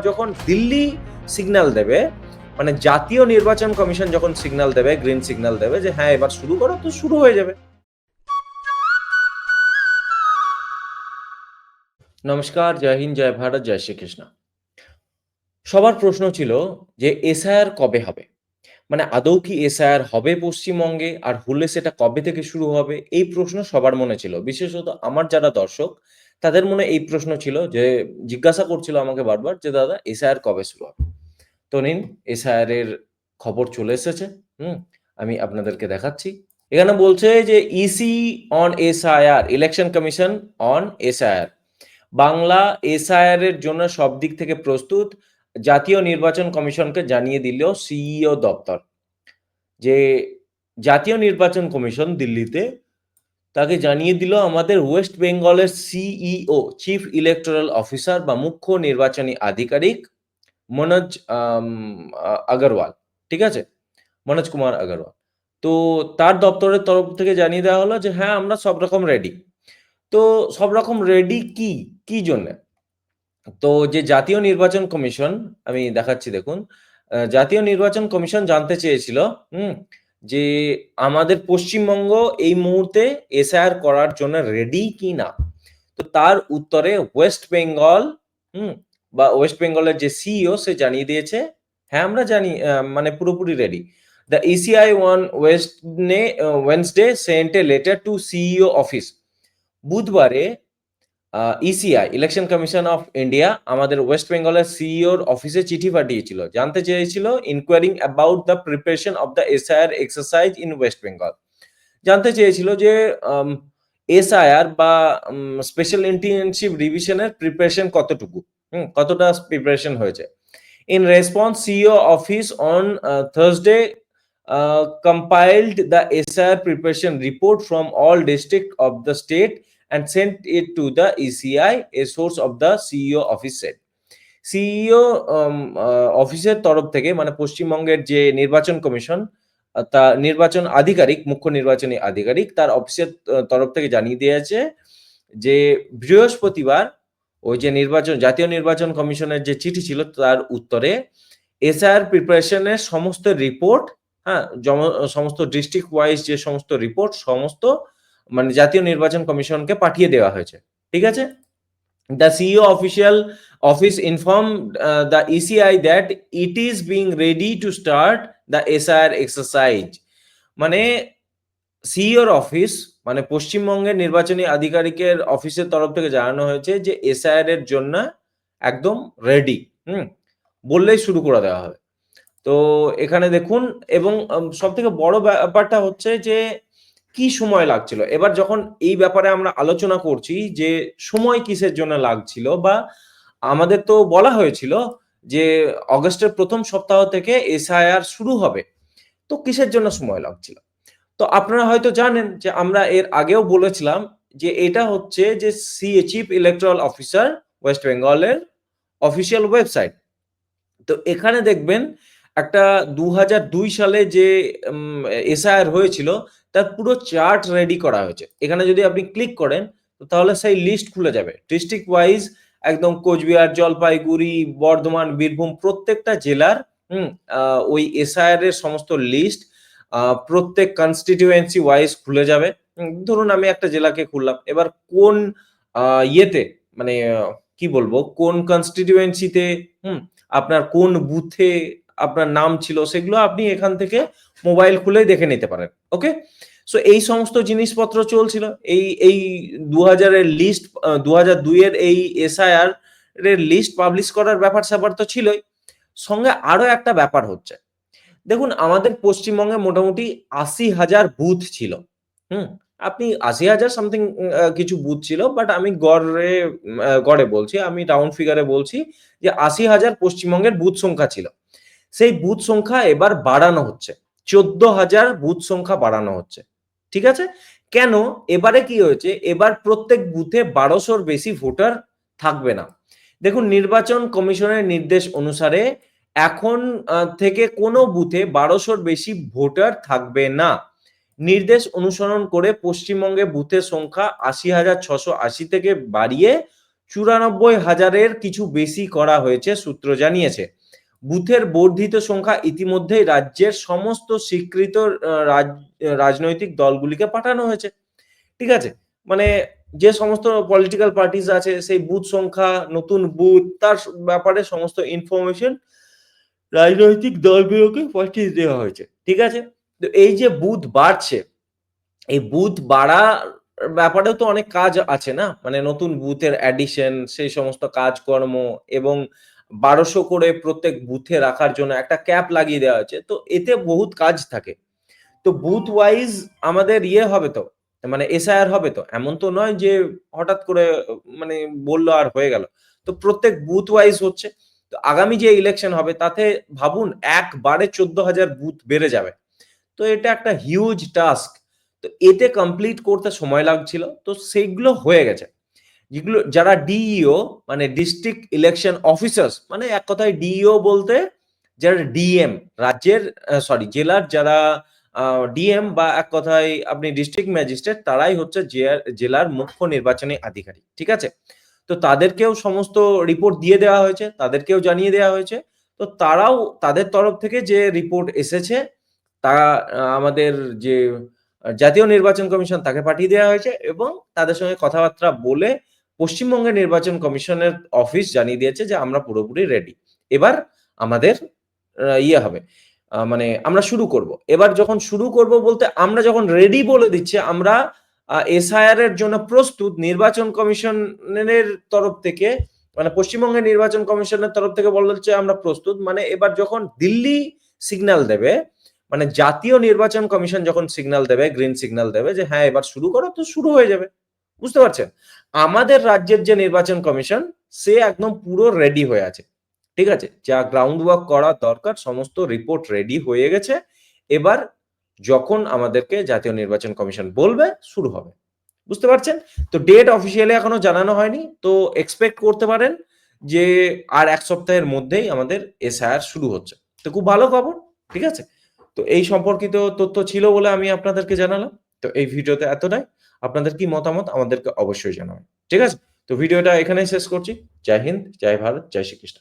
যখন দিল্লি সিগন্যাল দেবে মানে জাতীয় নির্বাচন কমিশন যখন সিগন্যাল দেবে গ্রিন সিগন্যাল দেবে যে হ্যাঁ এবার শুরু করো, তো শুরু হয়ে যাবে। নমস্কার, জয় হিন্দ, জয় ভারত, জয় শ্রীকৃষ্ণ। সবার প্রশ্ন ছিল যে এসআইআর কবে হবে? মানে আদৌ কি এসআইআর হবে পশ্চিমবঙ্গে? আর হলে সেটা কবে থেকে শুরু হবে? এই প্রশ্ন সবার মনে ছিল। বিশেষত আমার যারা দর্শক তাদের মনে এই প্রশ্ন ছিল যে, জিজ্ঞাসা করছিল আমাকে বারবার যে, দাদা, এসআইআর কবে শুরু হবে? তো নিন এসআইআর এর খবর চলে এসেছে, হুম, আমি আপনাদেরকে দেখাচ্ছি। এখানে বলছে যে E EC on SIR election commission on SIR Bangla SIR এর জন্য সব দিক থেকে প্রস্তুত, জাতীয় নির্বাচন কমিশনকে জানিয়ে দিল সিইও দপ্তর। যে, জাতীয় নির্বাচন কমিশন দিল্লিতে তাকে জানিয়ে দিল আমাদের ওয়েস্ট বেঙ্গলের সিইও, চিফ ইলেকটোরাল অফিসার বা মুখ্য নির্বাচনী আধিকারিক মনোজ আগরওয়াল, ঠিক আছে? মনোজ কুমার আগরওয়াল। তো তার দপ্তরের তরফ থেকে জানিয়ে দেওয়া হলো যে হ্যাঁ আমরা সব রকম রেডি তো সব রকম রেডি কি? কি জন্য? তো যে জাতীয় নির্বাচন কমিশন, আমি দেখাচ্ছি দেখুন জাতীয় নির্বাচন কমিশন জানতে চেয়েছিল, হুম যে আমাদের পশ্চিমবঙ্গ এই মুহূর্তে এসআইআর করার জন্য রেডি কি না তো তার উত্তরে ওয়েস্ট বেঙ্গল হুম, বা ওয়েস্ট বেঙ্গলের যে সিইও সে জানিয়ে দিয়েছে। হ্যাঁ আমরা জানি মানে পুরোপুরি ready the ECI one West Wednesday sent a letter to CEO office বুধবারে ECI election commission of India আমাদের ওয়েস্ট বেঙ্গলের সিইওর অফিসে চিঠি পাঠিয়েছিল। জানতে চেয়েছিল inquiring about the preparation of the SIR exercise in West Bengal জানতে চেয়েছিল যে এসআইআর বা স্পেশাল ইন্টেনসিভ রিভিশনের প্রিপারেশন কতটুকু? হুম, কতটা প্রিপারেশন হয়েছে? In response CEO office on Thursday compiled the SIR preparation report from all district of the state and sent it to the ECI, a source of the CEO office said. CEO অফিসের তরফ থেকে মানে পশ্চিমবঙ্গের যে নির্বাচন commission তা নির্বাচন আধিকারিক মুখ্য নির্বাচনী আধিকারিক তার অফিসের তরফ থেকে জানিয়ে দিয়েছে যে বৃহস্পতিবার ওই যে নির্বাচন জাতীয় নির্বাচন কমিশনের যে চিঠি ছিল তার উত্তরে এসআইআর প্রিপারেশনের সমস্ত রিপোর্ট হ্যাঁ সমস্ত ডিস্ট্রিক্ট ওয়াইজ যে সমস্ত রিপোর্ট সমস্ত মানে জাতীয় নির্বাচন কমিশনকে পাঠিয়ে দেওয়া হয়েছে। ঠিক আছে? The CEO official office inform the ECI that it is being ready to start the SIR exercise মানে সিইওর অফিস মানে পশ্চিমবঙ্গের নির্বাচনী আধিকারিকের অফিসের তরফ থেকে জানানো হয়েছে যে এসআইআর এর জন্য একদম রেডি হুম? বললেই শুরু করে দেওয়া হবে। তো এখানে দেখুন, এবং সব থেকে বড় ব্যাপারটা হচ্ছে যে কি সময় লাগছিল? এবার যখন এই ব্যাপারে আমরা আলোচনা করছি যে সময় কিসের জন্য লাগছিল বা আমাদের তো বলা হয়েছিল যে অগস্টের প্রথম সপ্তাহ থেকে এসআইআর শুরু হবে, তো কিসের জন্য সময় লাগছিল? তো আপনারা হয়তো জানেন যে আমরা এর আগেও বলেছিলাম যে এটা হচ্ছে যে C chief electoral officer West বেঙ্গলের অফিসিয়াল ওয়েবসাইট। তো এখানে দেখবেন একটা দু দুই সালে যে এসআইআর হয়েছিল, তার পুরো চার্ট রেডি করা হয়েছে। এখানে যদি আপনি ক্লিক করেন তাহলে সেই লিস্ট খুলে যাবে। ডিস্ট্রিক্ট ওয়াইজ একদম কোচবিহার, জলপাইগুড়ি, বর্ধমান, বীরভূম প্রত্যেকটা জেলার, হুম ওই এসআইআর এর সমস্ত লিস্ট প্রত্যেক কনস্টিটিউয়েন্সি ওয়াইজ খুলে যাবে। ধরুন আমি একটা জেলাকে খুললাম। এবার কোন ইয়েতে মানে কি বলব? কোন কনস্টিটিউয়েন্সিতে হুম, আপনার কোন বুথে আপনার নাম ছিল, সেগুলো আপনি এখান থেকে মোবাইল খুলে দেখে নিতে পারেন ওকে সো এই সমস্ত জিনিসপত্র চলছিল। এই এই দু হাজারের লিস্ট দু হাজার দুইয়ের এই এসআইআর এর লিস্ট পাবলিশ করার ব্যাপার স্যাপার তো ছিলই। সঙ্গে আরও একটা ব্যাপার হচ্ছে। দেখুন, আমাদের পশ্চিমবঙ্গে মোটামুটি আশি হাজার বুথ ছিল। হুম, আপনি আশি হাজার সামথিং কিছু বুথ ছিল বাট আমি গড়ে গড়ে বলছি, আমি রাউন্ড ফিগারে বলছি যে আশি হাজার পশ্চিমবঙ্গের বুথ সংখ্যা ছিল। সেই বুথ সংখ্যা এবার বাড়ানো হচ্ছে। চোদ্দ হাজার বুথ সংখ্যা বাড়ানো হচ্ছে। ঠিক আছে? কেন? এবারে কি হয়েছে? এবার প্রত্যেক বুথে বারোশোর বেশি ভোটার থাকবে না। দেখুন, নির্বাচন কমিশনের নির্দেশ অনুসারে এখন থেকে কোনো বুথে বারোশোর বেশি ভোটার থাকবে না। নির্দেশ অনুসরণ করে পশ্চিমবঙ্গে বুথের সংখ্যা আশি হাজার ছশো আশি থেকে বাড়িয়ে চুরানব্বই হাজারের কিছু বেশি করা হয়েছে, সূত্র জানিয়েছে। বুথের বর্ধিত সংখ্যা ইতিমধ্যেই রাজ্যের সমস্ত স্বীকৃত রাজ- রাজনৈতিক দলগুলিকে পাঠানো হয়েছে। ঠিক আছে? মানে যে সমস্ত পলিটিক্যাল পার্টিস আছে, সেই বুথ সংখ্যা, নতুন বুথ, তার ব্যাপারে সমস্ত ইনফরমেশন রাজনৈতিক দলগুলোকে পাঠিয়ে দেওয়া হয়েছে। ঠিক আছে? তো এই যে বুথ বাড়ছে, এই বুথ বাড়ার ব্যাপারেও তো অনেক কাজ আছে না? মানে নতুন বুথের অ্যাডিশন সেই সমস্ত কাজকর্ম এবং বারোশো করে প্রত্যেক বুথে রাখার জন্য একটা ক্যাপ লাগিয়ে দেওয়া হয়েছে। তো এতে বহুত কাজ থাকে। তো বুথ ওয়াইজ আমাদের ইয়ে হবে তো মানে এসআইআর হবে তো। এমন তো নয় যে হঠাৎ করে মানে বলল আর হয়ে গেল। তো প্রত্যেক বুথ ওয়াইজ হচ্ছে। তো আগামী যে ইলেকশন হবে, তাতে ভাবুন একবারে চোদ্দ হাজার বুথ বেড়ে যাবে। তো এটা একটা হিউজ টাস্ক। তো এতে কমপ্লিট করতে সময় লাগছিল। তো সেইগুলো হয়ে গেছে। যেগুলো, যারা ডিইও মানে ডিস্ট্রিক্ট ইলেকশন অফিসার্স মানে এক কথায় ডিইও বলতে যারা ডিএম রাজ্যের সরি জেলার যারা ডিএম বা এক কথায় আপনি ডিস্ট্রিক্ট ম্যাজিস্ট্রেট তারাই হচ্ছে জেলার মুখ্য নির্বাচনী আধিকারিক, ঠিক আছে? তো তাদেরকেও সমস্ত রিপোর্ট দিয়ে দেওয়া হয়েছে, তাদেরকেও জানিয়ে দেওয়া হয়েছে, তো তারাও তাদের তরফ থেকে যে রিপোর্ট এসেছে, তা আমাদের যে, জাতীয় নির্বাচন কমিশন তাকে পাঠিয়ে দেওয়া হয়েছে এবং তাদের সঙ্গে কথাবার্তা বলে পশ্চিমবঙ্গের নির্বাচন কমিশনের অফিস জানিয়ে দিয়েছে যে আমরা পুরোপুরি রেডি এবার আমাদের ইয়ে হবে। মানে আমরা শুরু করব। এবার যখন শুরু করব বলতে আমরা যখন রেডি বলে দিচ্ছি, আমরা এসআইআর এর জন্য প্রস্তুত নির্বাচন কমিশনের তরফ থেকে মানে পশ্চিমবঙ্গের নির্বাচন কমিশনের তরফ থেকে বলা হচ্ছে আমরা প্রস্তুত। মানে এবার যখন দিল্লি সিগন্যাল দেবে মানে জাতীয় নির্বাচন কমিশন যখন সিগন্যাল দেবে গ্রিন সিগন্যাল দেবে যে হ্যাঁ এবার শুরু করো, তো শুরু হয়ে যাবে। বুঝতে পারছেন? আমাদের রাজ্যের যে নির্বাচন কমিশন, সে একদম পুরো রেডি হয়ে আছে। ঠিক আছে? যা গ্রাউন্ড ওয়ার্ক করা দরকার, সমস্ত রিপোর্ট রেডি হয়ে গেছে। এবার যখন আমাদেরকে জাতীয় নির্বাচন কমিশন বলবে, শুরু হবে। বুঝতে পারছেন? তো ডেট অফিসিয়ালি এখনও জানানো হয়নি। তো এক্সপেক্ট করতে পারেন যে আর এক সপ্তাহের মধ্যেই আমাদের এসআইআর শুরু হচ্ছে। তো খুব ভালো খবর, ঠিক আছে? তো এই সম্পর্কিত তথ্য ছিল বলে আমি আপনাদেরকে জানালাম। তো এই ভিডিওতে এতটাই। আপনাদের কি মতামত আমাদেরকে অবশ্যই জানাবেন। ঠিক আছে? তো ভিডিওটা এখানেই শেষ করছি। জয় হিন্দ, জয় ভারত, জয় শ্রীকৃষ্ণ।